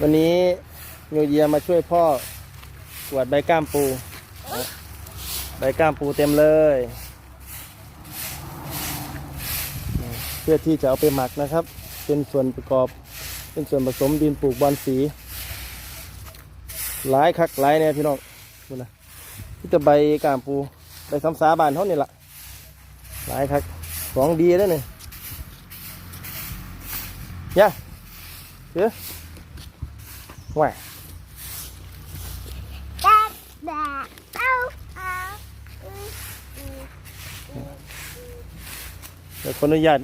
วันนี้นิวเยียมาช่วยพ่อกวาดใบก้ามปู ใบก้ามปูเต็มเลย เพื่อที่จะเอาไปหมักนะครับ เป็นส่วนประกอบ เป็นส่วนผสมดินปลูกบอลสีหลายคักหลายเนี่ยพี่น้องดูนะที่จะใบก้ามปูใบซ้ำสาบานเท่านี่ละหลายคักของดีเลยเนี่ยย่าเสือแห วดักดักเอาเดี๋ยวขออนุญาต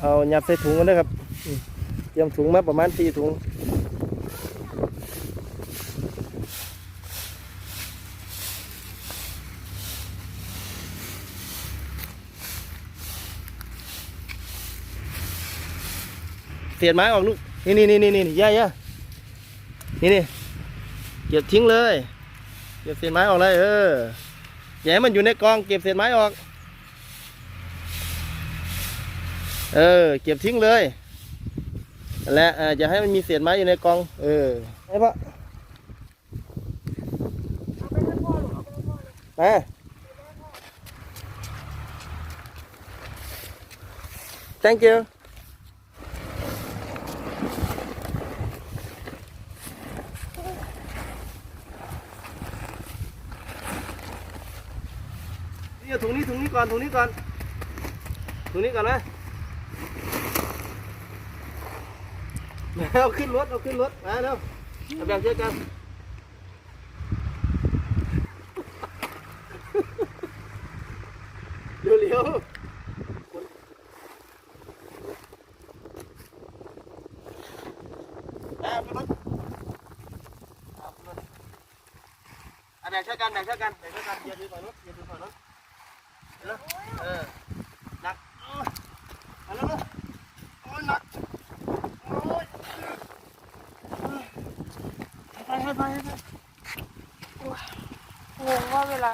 เอายัดใส่ถุงกันนะครับเตรียมถุงมาประมาณสี่ถุงเสียดไม้ออกลูก นี่นี่นี่นี่นี่ย่าย่า นี่นี่เก็บทิ้งเลย เก็บเศษไม้ออกเลยเอออย่าให้มันอยู่ในกองเก็บเศษไม้ออก เออ เก็บทิ้งเลย และอ่าอย่าให้มันมีเศษไม้อยู่ในกอง เออไอ้ปะมา thank you อาถุงนี้ถุงนี้ก่อนถุงนี้ก่อนถุงนี้ก่อนนะเอาขึ้นรถเอาขึ้นรถมาเร็วเอาแบ่งเจอกันเร็วเร็วเอาขึ้นรถเอาขึ้นแบ่งเช่อกันแบ่งเช่อกันแบ่งเช่อกันอย่าถือฝั่งรถอย่าถือ ฝั่งรถเออหนักโอ้ยมาแล้วนะโอ้ยหนักโอ้ยไปไปไปไปงงว่าเวลา